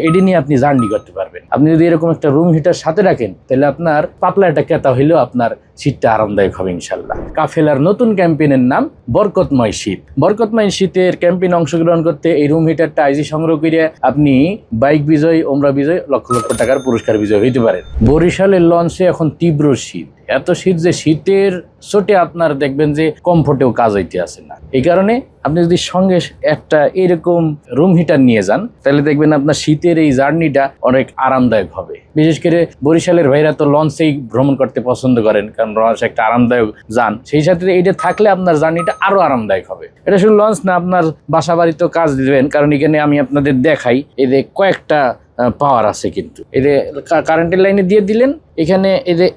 এটি নিয়ে আপনি জার্নি করতে পারবেন। আপনি যদি এরকম একটা রুম হিটার সাথে রাখেন, তাহলে আপনার পাতলা একটা কেতা হইলেও আপনার শীতটা আরামদায়ক হবে ইনশাল্লাহ কাফেলার নতুন ক্যাম্পেইনের নাম বরকতময় শীত। বরকতময় শীতের ক্যাম্পেইনে অংশগ্রহণ করতে এই রুম হিটারটা আইজি সংগ্রহ করে আপনি বাইক বিজয় ওমরা বিজয়, লক্ষ লক্ষ টাকার পুরস্কার বিজয় হইতে পারেন। বরিশালের লঞ্চে এখন তীব্র শীত। এত শীত যে শীতের চোটে আপনার দেখবেন যে কমফোর্টেও কাজ হইতে আসে না। এই কারণে আপনি যদি সঙ্গে একটা এরকম রুম হিটার নিয়ে যান, তাহলে দেখবেন আপনার শীতের এই জার্নিটা অনেক আরামদায়ক হবে। বিশেষ করে বরিশালের ভাইরা তো লঞ্চেই ভ্রমণ করতে পছন্দ করেন, কারণ লঞ্চ একটা আরামদায়ক যান। সেই সাথে এটা থাকলে আপনার জার্নিটা আরও আরামদায়ক হবে। এটা শুধু লঞ্চ না, আপনার বাসা বাড়িতেও কাজ দিবেন, কারণ এখানে আমি আপনাদের দেখাই, এদের কয়েকটা পাওয়ার আছে কিন্তু। এদের কারেন্টের লাইনে দিয়ে দিলেন এখানে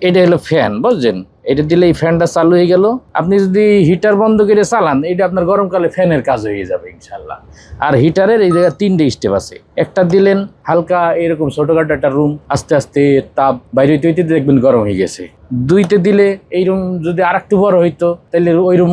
এটা হলো ফ্যান, বুঝছেন? এটা দিলে এই ফ্যানটা চালু হয়ে গেল। আপনি যদি হিটার বন্ধ করে চালান, এটা আপনার গরমকালে ফ্যানের কাজ হয়ে যাবে ইনশাল্লাহ আর হিটারের এই জায়গায় তিনটে স্টেপ আছে। একটা দিলেন হালকা এরকম ছোটখাটো একটা রুম আস্তে আস্তে তাপ বাইরে হইতে হইতে দেখবেন গরম হয়ে গেছে। দুইতে দিলে এই রুম যদি আর একটু বড় হইতো, তাহলে ওই রুম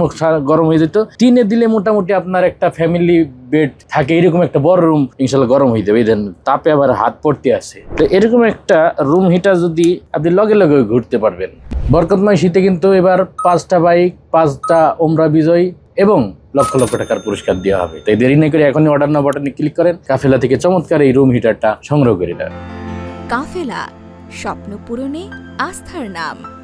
গরম হয়ে যেত। তিনে দিলে মোটামুটি আপনার একটা ফ্যামিলি বেড থাকে, এরকম একটা বড় রুম ইনশাল্লাহ গরম হয়ে যাবে। এই তাপে আবার হাত পড়তে আসে তো এরকম একটা রুম হিটার যদি আপনি লগে লগে ঘুরতে পারবেন। বরকতময় শীতে কিন্তু এবার পাঁচটা বাইক, পাঁচটা ওমরা বিজয় এবং লক্ষ লক্ষ টাকার পুরস্কার দেওয়া হবে। তাই দেরি না করে এখনই অর্ডার না বাটনে ক্লিক করেন। কাফেলা থেকে চমৎকার এই রুম হিটারটা সংগ্রহ করে নেন। কাফেলা, স্বপ্ন পূরণে আস্থার নাম।